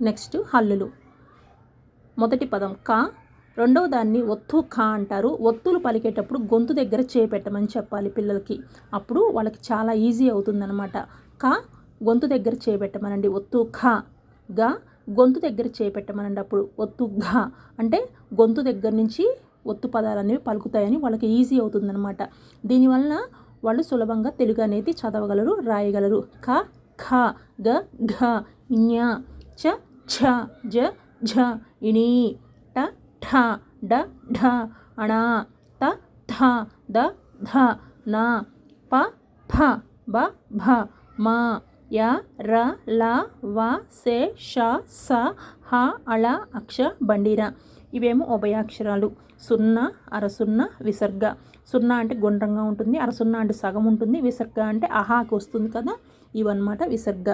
Next హల్లులు. మొదటి పదం కా. రెండవ దాన్ని ఒత్తు ఖా అంటారు. ఒత్తులు పలికేటప్పుడు గొంతు దగ్గర చేపెట్టమని చెప్పాలి పిల్లలకి. అప్పుడు వాళ్ళకి చాలా ఈజీ అవుతుందన్నమాట. కా. గొంతు దగ్గర చేపెట్టమనండి. ఒత్తు ఖా గా. గొంతు దగ్గర చేపెట్టమనండి అప్పుడు. ఒత్తు ఘా. అంటే గొంతు దగ్గర నుంచి ఒత్తు పదాలు అనేవి పలుకుతాయని వాళ్ళకి ఈజీ అవుతుందన్నమాట. దీనివలన వాళ్ళు సులభంగా తెలుగు అనేది చదవగలరు రాయగలరు. క. ఖ గ. ఘ. ఞ. చ ఛ జ ఝ ఇణి ట ఠ డ ఢ అణ త థ ద ధ న ప ఫ బ భ మ య ర ల వ సే ష స హ అళ అక్ష బండిర. ఇవేమో ఉభయాక్షరాలు. సున్నా అరసున్న విసర్గ. సున్నా అంటే గుండ్రంగా ఉంటుంది. అరసున్నా అంటే సగం ఉంటుంది. విసర్గ అంటే అహాకి వస్తుంది కదా. ఇవన్నమాట విసర్గ.